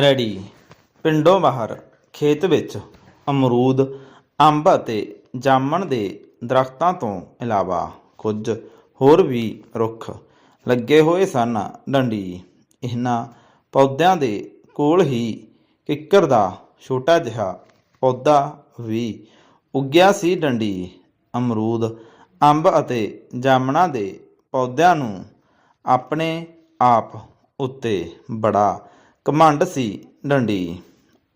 Ready. ਪਿੰਡੋਂ ਬਾਹਰ, ਖੇਤ ਵਿੱਚ ਅਮਰੂਦ, ਅੰਬ ਅਤੇ ਜਾਮਣ ਦੇ ਦਰਖਤਾਂ ਤੋਂ ਇਲਾਵਾ ਕੁਝ ਹੋਰ ਵੀ ਰੁੱਖ ਲੱਗੇ ਹੋਏ ਸਨ ਡੰਡੀ। ਇਹਨਾਂ ਪੌਦਿਆਂ ਦੇ ਕੋਲ ਹੀ ਕਿੱਕਰ ਦਾ ਛੋਟਾ ਜਿਹਾ ਪੌਦਾ ਵੀ ਉੱਗਿਆ ਸੀ ਡੰਡੀ। ਅਮਰੂਦ, ਅੰਬ ਅਤੇ ਜਾਮਣਾਂ ਦੇ ਪੌਦਿਆਂ ਨੂੰ ਆਪਣੇ ਆਪ ਉੱਤੇ ਬੜਾ ਘਮੰਡ ਸੀ ਡੰਡੀ।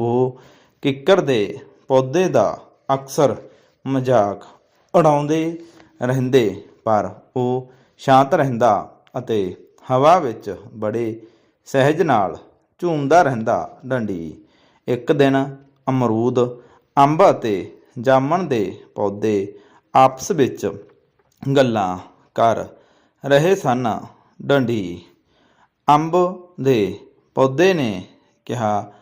ਉਹ ਕਿੱਕਰ ਦੇ ਪੌਦੇ ਦਾ ਅਕਸਰ ਮਜ਼ਾਕ ਉਡਾਉਂਦੇ ਰਹਿੰਦੇ, ਪਰ ਉਹ ਸ਼ਾਂਤ ਰਹਿੰਦਾ ਅਤੇ ਹਵਾ ਵਿੱਚ ਬੜੇ ਸਹਿਜ ਨਾਲ ਝੂਮਦਾ ਰਹਿੰਦਾ ਡੰਡੀ। ਇੱਕ ਦਿਨ ਅਮਰੂਦ, ਅੰਬ ਅਤੇ ਜਾਮਣ ਦੇ ਪੌਦੇ ਆਪਸ ਵਿੱਚ ਗੱਲਾਂ ਕਰ ਰਹੇ ਸਨ। ਡੰਡੀ ਅੰਬ ਦੇ ਪੌਦੇ ਨੇ ਕਿਹਾ,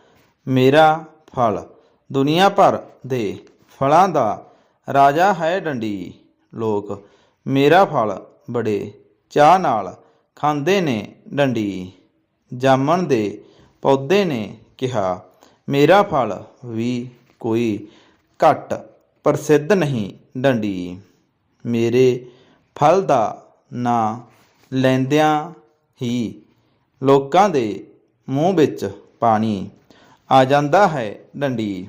ਮੇਰਾ ਫਲ ਦੁਨੀਆ ਭਰ ਦੇ ਫਲਾਂ ਦਾ ਰਾਜਾ ਹੈ ਡੰਡੀ। ਲੋਕ ਮੇਰਾ ਫਲ ਬੜੇ ਚਾਹ ਨਾਲ ਖਾਂਦੇ ਨੇ ਡੰਡੀ। ਜਾਮਣ ਦੇ ਪੌਦੇ ਨੇ ਕਿਹਾ, ਮੇਰਾ ਫਲ ਵੀ ਕੋਈ ਘੱਟ ਪ੍ਰਸਿੱਧ ਨਹੀਂ ਡੰਡੀ। ਮੇਰੇ ਫਲ ਦਾ ਨਾਂ ਲੈਂਦਿਆਂ ਹੀ ਲੋਕਾਂ ਦੇ ਮੂੰਹ ਵਿੱਚ ਪਾਣੀ ਆ ਜਾਂਦਾ ਹੈ ਡੰਡੀ।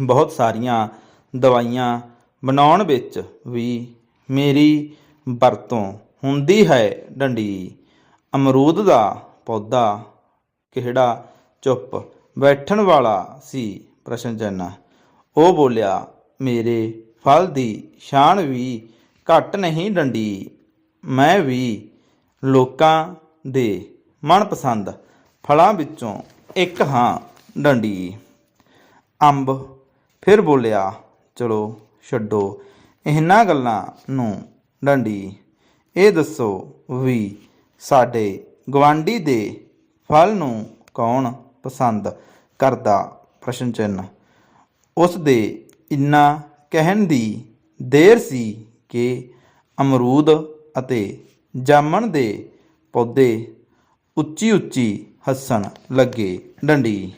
ਬਹੁਤ ਸਾਰੀਆਂ ਦਵਾਈਆਂ ਬਣਾਉਣ ਵਿੱਚ ਵੀ ਮੇਰੀ ਵਰਤੋਂ ਹੁੰਦੀ ਹੈ ਡੰਡੀ। ਅਮਰੂਦ ਦਾ ਪੌਦਾ ਕਿਹੜਾ ਚੁੱਪ ਬੈਠਣ ਵਾਲਾ ਸੀ? ਪ੍ਰਸ਼ਨ ਚਿੰਨ੍ਹ ਉਹ ਬੋਲਿਆ, ਮੇਰੇ ਫਲ ਦੀ ਸ਼ਾਨ ਵੀ ਘੱਟ ਨਹੀਂ ਡੰਡੀ। ਮੈਂ ਵੀ ਲੋਕਾਂ ਦੇ ਮਨਪਸੰਦ ਫਲਾਂ ਵਿੱਚੋਂ ਇੱਕ ਹਾਂ ਡੰਡੀ। ਅੰਬ। ਫਿਰ ਬੋਲਿਆ, ਚਲੋ ਛੱਡੋ ਇਹਨਾਂ ਗੱਲਾਂ ਨੂੰ ਡੰਡੀ। ਇਹ ਦੱਸੋ ਵੀ ਸਾਡੇ ਗਵਾਂਢੀ ਦੇ ਫਲ ਨੂੰ ਕੌਣ ਪਸੰਦ ਕਰਦਾ? ਪ੍ਰਸ਼ਨ ਚਿੰਨ੍ਹ। ਉਸ ਦੇ ਇੰਨਾ ਕਹਿਣ ਦੀ ਦੇਰ ਸੀ ਕਿ ਅਮਰੂਦ ਅਤੇ ਜਾਮਣ ਦੇ ਪੌਦੇ ਉੱਚੀ ਉੱਚੀ ਹੱਸਣ ਲੱਗੇ ਡੰਡੀ।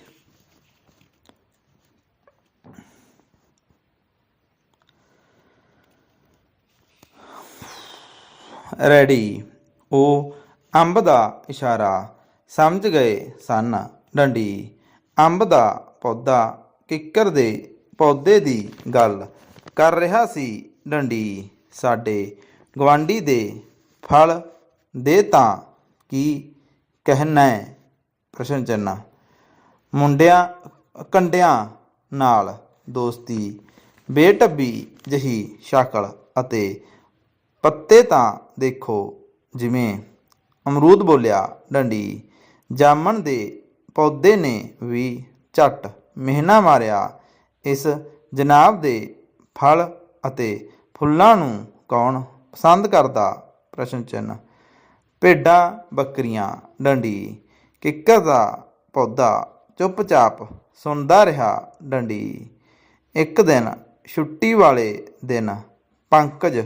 ਰੈਡੀ। ਉਹ ਅੰਬ ਦਾ ਇਸ਼ਾਰਾ ਸਮਝ ਗਏ ਸਨ ਡੰਡੀ। ਅੰਬ ਦਾ ਪੌਦਾ ਕਿੱਕਰ ਦੇ ਪੌਦੇ ਦੀ ਗੱਲ ਕਰ ਰਿਹਾ ਸੀ ਡੰਡੀ। ਸਾਡੇ ਗਵਾਂਢੀ ਦੇ ਫਲ ਦੇ ਤਾਂ ਕੀ ਕਹਿਣਾ ਹੈ ਪ੍ਰਸ਼ਨ ਚਿੰਨ੍ਹ ਮੁੰਡਿਆਂ ਕੰਡਿਆਂ ਨਾਲ ਦੋਸਤੀ। ਬੇਟੱਬੀ ਜਹੀ ਸ਼ਕਲ ਅਤੇ ਪੱਤੇ ਤਾਂ ਦੇਖੋ ਜਿਵੇਂ ਅਮਰੂਦ ਬੋਲਿਆ ਡੰਡੀ। ਜਾਮਣ ਦੇ ਪੌਦੇ ਨੇ ਵੀ ਝੱਟ ਮਿਹਨਾ ਮਾਰਿਆ। ਇਸ ਜਨਾਬ ਦੇ ਫਲ ਅਤੇ ਫੁੱਲਾਂ ਨੂੰ ਕੌਣ ਪਸੰਦ ਕਰਦਾ? ਪ੍ਰਸ਼ਨ ਚਿੰਨ੍ਹ ਭੇਡਾਂ ਬੱਕਰੀਆਂ, ਡੰਡੀ। ਕਿੱਕਰ ਦਾ ਪੌਦਾ ਚੁੱਪਚਾਪ ਸੁਣਦਾ ਰਿਹਾ ਡੰਡੀ। ਇੱਕ ਦਿਨ ਛੁੱਟੀ ਵਾਲੇ ਦਿਨ ਪੰਕਜ,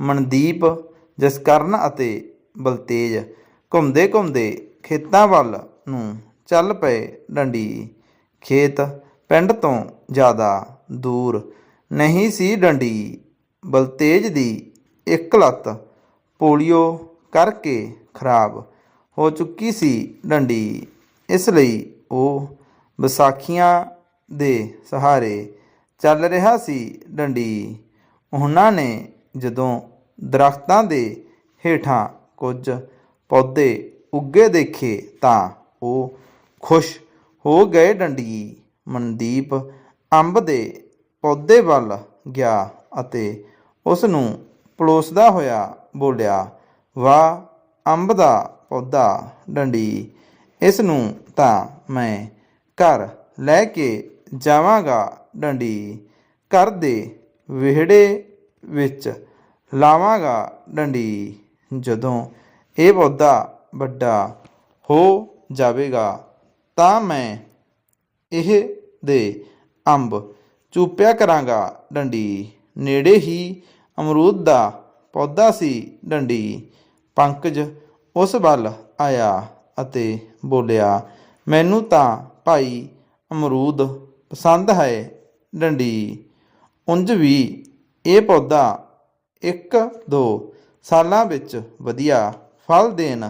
ਮਨਦੀਪ, ਜਸਕਰਨ ਅਤੇ ਬਲਤੇਜ ਘੁੰਮਦੇ ਘੁੰਮਦੇ ਖੇਤਾਂ ਵੱਲ ਨੂੰ ਚੱਲ ਪਏ ਡੰਡੀ। ਖੇਤ ਪਿੰਡ ਤੋਂ ਜ਼ਿਆਦਾ ਦੂਰ ਨਹੀਂ ਸੀ ਡੰਡੀ। ਬਲਤੇਜ ਦੀ ਇੱਕ ਲੱਤ ਪੋਲੀਓ ਕਰਕੇ ਖਰਾਬ ਹੋ ਚੁੱਕੀ ਸੀ ਡੰਡੀ। ਇਸ ਲਈ ਉਹ ਵਿਸਾਖੀਆਂ ਦੇ ਸਹਾਰੇ ਚੱਲ ਰਿਹਾ ਸੀ ਡੰਡੀ। ਉਹਨਾਂ ਨੇ ਜਦੋਂ ਦਰਖਤਾਂ ਦੇ ਹੇਠਾਂ ਕੁਝ ਪੌਦੇ ਉੱਗੇ ਦੇਖੇ ਤਾਂ ਉਹ ਖੁਸ਼ ਹੋ ਗਏ ਡੰਡੀ। ਮਨਦੀਪ ਅੰਬ ਦੇ ਪੌਦੇ ਵੱਲ ਗਿਆ ਅਤੇ ਉਸ ਨੂੰ ਪਲੋਸਦਾ ਹੋਇਆ ਬੋਲਿਆ, ਵਾਹ, ਅੰਬ ਦਾ ਪੌਦਾ ਡੰਡੀ। ਇਸ ਨੂੰ ਤਾਂ ਮੈਂ ਘਰ ਲੈ ਕੇ ਜਾਵਾਂਗਾ ਡੰਡੀ। ਘਰ ਦੇ ਵਿਹੜੇ ਵਿੱਚ ਲਾਵਾਂਗਾ ਡੰਡੀ। ਜਦੋਂ ਇਹ ਪੌਦਾ ਵੱਡਾ ਹੋ ਜਾਵੇਗਾ ਤਾਂ ਮੈਂ ਇਹ ਦੇ ਅੰਬ ਚੂਪਿਆ ਕਰਾਂਗਾ ਡੰਡੀ। ਨੇੜੇ ਹੀ ਅਮਰੂਦ ਦਾ ਪੌਦਾ ਸੀ ਡੰਡੀ। ਪੰਕਜ ਉਸ ਵੱਲ ਆਇਆ ਅਤੇ ਬੋਲਿਆ, ਮੈਨੂੰ ਤਾਂ ਭਾਈ ਅਮਰੂਦ ਪਸੰਦ ਹੈ ਡੰਡੀ। ਉਂਝ ਵੀ ਇਹ ਪੌਦਾ ਇੱਕ ਦੋ ਸਾਲਾਂ ਵਿੱਚ ਵਧੀਆ ਫਲ ਦੇਣ